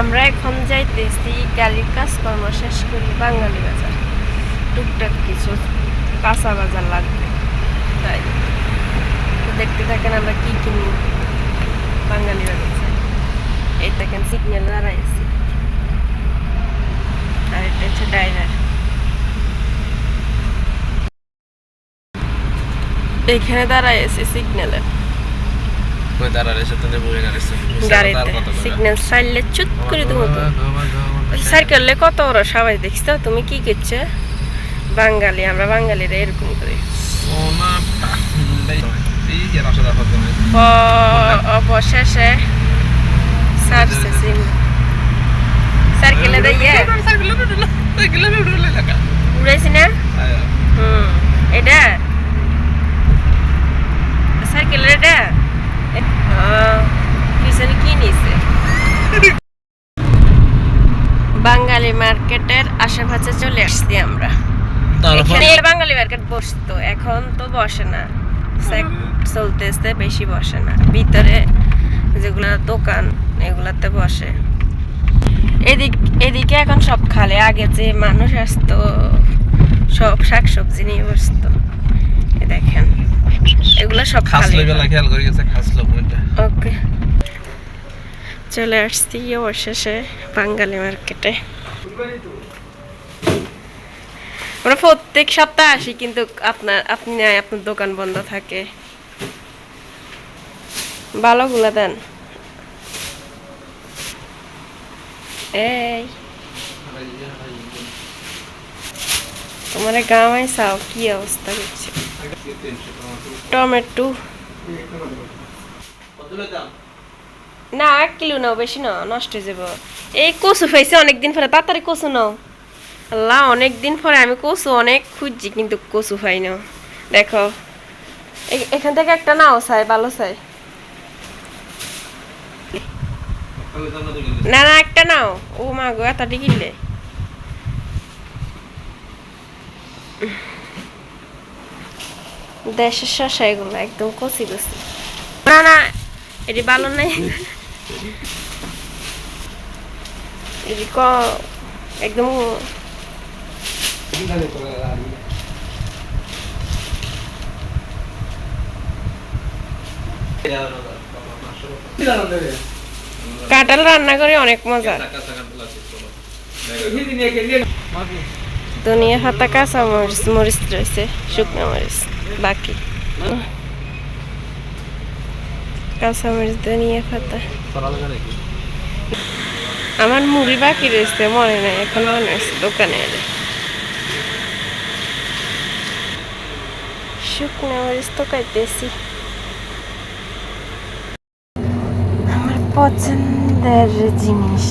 আমরা এখন যাইতেছি গাড়ির কাজকর্ম শেষ করি বাঙালি বাজার। টুকটাক কিছু কাঁচা বাজার লাগবে। তাই। দেখতে থাকেন আমরা কি কিনি বাঙালি বাজার। এই দেখেন সিগন্যাল দাঁড়াইছি। আর এটা হচ্ছে ড্রাইভার এইখানে দাঁড়াইছি সিগন্যালে কই দাঁড়ালে তো সিগন্যাল চাইলে চুট করে দেবো তো সাইকেলে কত বড় সবাই দেখছ তুমি কি করছ বাঙালি আমরা বাঙালিরা এরকম করি অবশেষে সারছে সিম দিয়ে উড়াইছি না হুম এটা বাঙালি মার্কেটের আশেপাশে চলে আসছি আমরা। এখানে বাঙালি মার্কেট বসতো এখন তো বসে না। চলতেছে বেশি বসে না। ভিতরে যেগুলা দোকান এগুলাতে বসে। এদিক এদিকে এখন সব খালে আগে যে মানুষ আসতো সব শাকসবজি নিয়ে বসতো। দেখেন এগুলো সব খালি। খেয়াল করে গেছে খাসলো ওকে। চলে আসছি অবশেষে বাঙালি মার্কেটে। আমরা প্রত্যেক সপ্তাহে আসি কিন্তু আপনার আপনি নাই, আপনার দোকান বন্ধ থাকে। ভালোগুলো দেন। এই। তোমার গামাই চাও কি অবস্থা করছে টমেটো। না, এক কিলো নাও, বেশি নাও, নষ্ট হয়ে যাব। এই কচু খাইছে অনেকদিন পরে, তাড়াতাড়ি কচু নাও। আল্লাহ, অনেকদিন পরে আমি কচু অনেক খুঁজছি, কিন্তু কচু পাই না। দেখো এখান থেকে একটা নাও চাই ভালো চাই না না, একটা নাও। ও মা গো এতটি কিনলে দেশের শশা এগুলো একদম কচি কচি। না না, এটি ভালো নাই। এটি ক একদম কাঁঠাল রান্না করে অনেক মজা। দুনিয়া পাতা কাঁচা মরিচ মরিচ রয়েছে শুকনো মরিচ বাকি। কাঁচা মরিচ নিয়ে পাতা আমার মুড়ি বাকি রয়েছে মনে নাই এখন মনে হচ্ছে দোকানে এলে শুকনো মরিচ তো খাইতেছি আমার পছন্দের জিনিস